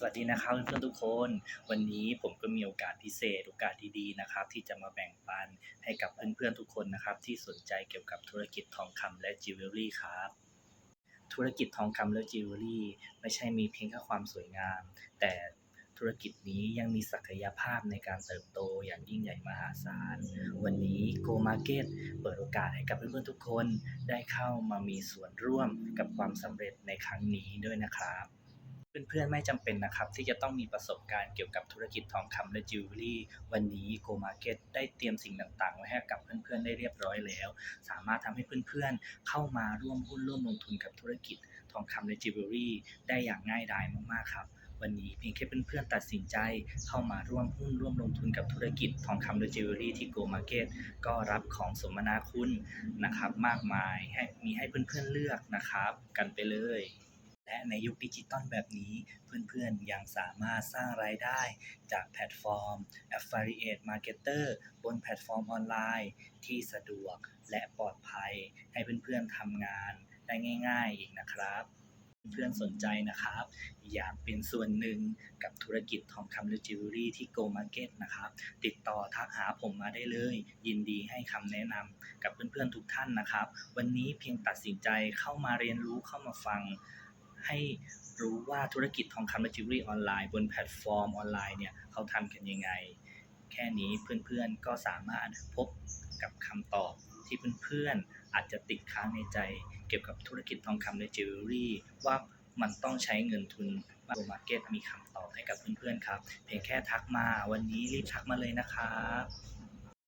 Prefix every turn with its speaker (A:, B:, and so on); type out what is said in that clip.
A: สวัสดีนะครับเพื่อนๆทุกคน วันนี้ผมก็มีโอกาสพิเศษ โอกาสดีๆนะครับ ที่จะมาแบ่งปันให้กับเพื่อนๆทุกคนนะครับ ที่สนใจเกี่ยวกับธุรกิจทองคำและจิวเวลรี่ครับ ธุรกิจทองคำและจิวเวลรี่ไม่ใช่มีเพียงแค่ความสวยงาม แต่ธุรกิจนี้ยังมีศักยภาพในการเติบโตอย่างยิ่งใหญ่มหาศาล วันนี้ Go Market เปิดโอกาสให้กับเพื่อนๆทุกคนได้เข้ามามีส่วนร่วมกับความสำเร็จในครั้งนี้ด้วยนะครับ เพื่อนๆไม่จำเป็นนะครับ ที่จะต้องมีประสบการณ์เกี่ยวกับธุรกิจทองคำและจิวเวลรี่ วันนี้ Go Market ได้เตรียมสิ่งต่างๆ ไว้ให้กับเพื่อนๆได้เรียบร้อยแล้ว สามารถทำให้เพื่อนๆ เข้ามาร่วมหุ้นร่วมลงทุนกับธุรกิจทองคำและจิวเวลรี่ ได้อย่างง่ายดายมากๆครับวันนี้เพียงแค่เพื่อนๆตัดสินใจเข้ามาร่วมหุ้นร่วมลงทุนกับธุรกิจทองคำและจิวเวลรี่ที่ Go Market ก็รับของสมนาคุณนะครับ มากมายให้มีให้เพื่อนๆเลือกนะครับ กันไปเลย และในยุคดิจิตอลแบบนี้ เพื่อนๆยังสามารถสร้างรายได้จากแพลตฟอร์ม Affiliate Marketer บนแพลตฟอร์มออนไลน์ที่สะดวกและปลอดภัย ให้เพื่อนๆทำงานได้ง่ายๆอีกนะครับเพื่อนๆสนใจนะครับ อยากเป็นส่วนหนึ่งกับธุรกิจทองคำหรือจิวเวลรี่ที่ Go Market นะครับ ติดต่อทักหาผมมาได้เลย ยินดีให้คำแนะนำกับเพื่อนๆทุกท่านนะครับ วันนี้เพียงตัดสินใจเข้ามาเรียนรู้เข้ามาฟัง ให้รู้ว่าธุรกิจทองคำและจิวเวลรี่ออนไลน์บนแพลตฟอร์มออนไลน์เนี่ยเขาทำกันยังไง แค่นี้เพื่อนๆก็สามารถพบกับคำตอบที่เพื่อนๆอาจจะติดค้างในใจ เกี่ยวกับธุรกิจทองคำและจิวเวลรี่ว่ามันต้องใช้เงินทุนมาโกมาร์เก็ตมีคำตอบให้กับเพื่อนๆครับ เพียงแค่ทักมาวันนี้รีบทักมาเลยนะครับ